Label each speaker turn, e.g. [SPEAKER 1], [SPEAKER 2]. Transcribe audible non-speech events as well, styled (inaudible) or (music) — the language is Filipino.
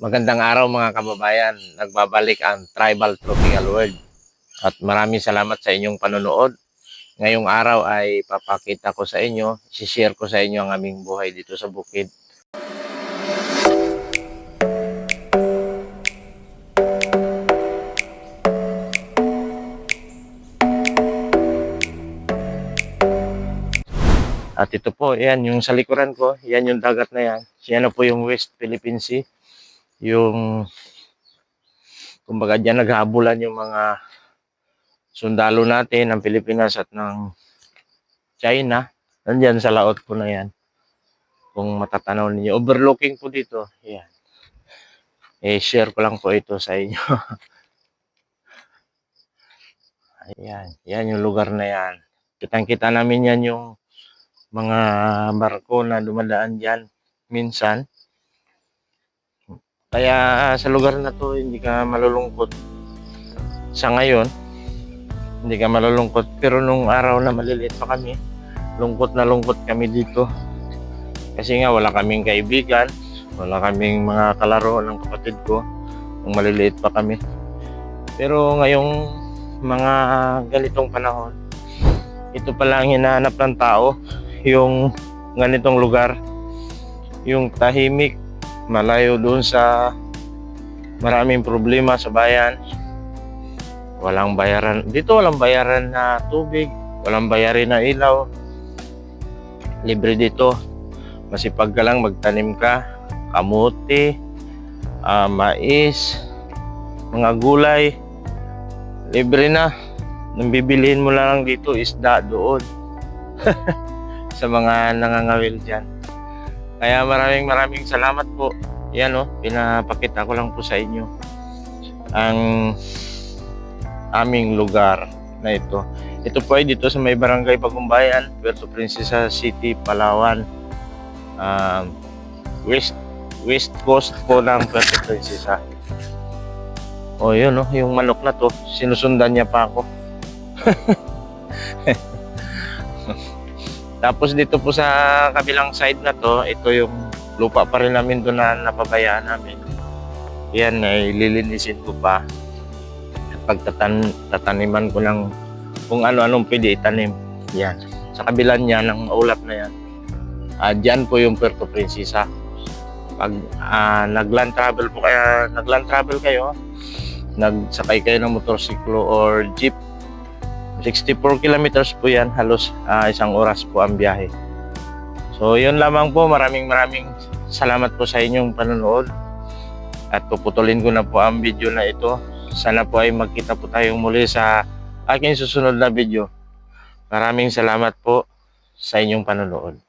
[SPEAKER 1] Magandang araw mga kababayan. Nagbabalik ang Tribal Tropical World. At maraming salamat sa inyong panonood. Ngayong araw ay papakita ko sa inyo, share ko sa inyo ang aming buhay dito sa bukid. At ito po, yan yung sa likuran ko, yan yung dagat na yan. Yan na po yung West Philippine Sea. Yung, kumbaga dyan naghabulan yung mga sundalo natin ng Pilipinas at ng China. Nandyan sa laot po na yan. Kung matatanaw ninyo. Overlooking po dito. Yan. Eh, share ko lang po ito sa inyo. (laughs) Ayan. Yan yung lugar na yan. Kitang-kita namin yan yung mga barko na dumadaan dyan minsan. Kaya sa lugar na to, hindi ka malulungkot. Sa ngayon, hindi ka malulungkot. Pero nung araw na maliliit pa kami, lungkot na lungkot kami dito. Kasi nga wala kaming kaibigan, wala kaming mga kalaro ng kapatid ko nung maliliit pa kami. Pero ngayong mga ganitong panahon, ito pala ang hinahanap ng tao, yung ganitong lugar, yung tahimik, malayo doon sa maraming problema sa bayan. Walang bayaran. Dito walang bayaran na tubig, walang bayarin na ilaw. Libre dito. Masipag ka lang magtanim ka, kamuti, ah, mais, mga gulay. Libre na. Nang bibilihin mo lang dito isda doon (laughs) sa mga nangangawil dyan. Kaya maraming maraming salamat po. Yan o, pinapakita ko lang po sa inyo ang aming lugar na ito. Ito po ay dito sa may barangay Pagumbayan, Puerto Princesa City, Palawan. Um, west west coast po ng Puerto Princesa. O yun o, yung manok na to, sinusundan niya pa ako. (laughs) Tapos dito po sa kabilang side na to, ito yung lupa pa rin namin doon na napabayaan namin. Yan ay lilinisin ko pa. Pagtatan tataniman ko ng kung ano-anong pwede itanim. Yan. Sa kabila niya ng ulap na yan. Ah, diyan po yung Puerto Princesa. Pag ah, nagland travel po kaya nagland travel kayo, nagsakay kayo ng motorsiklo or jeep 64 kilometers po yan, halos ah, isang oras po ang biyahe. So yun lamang po, maraming maraming salamat po sa inyong panonood. At puputulin ko na po ang video na ito. Sana po ay magkita po tayong muli sa aking susunod na video. Maraming salamat po sa inyong panonood.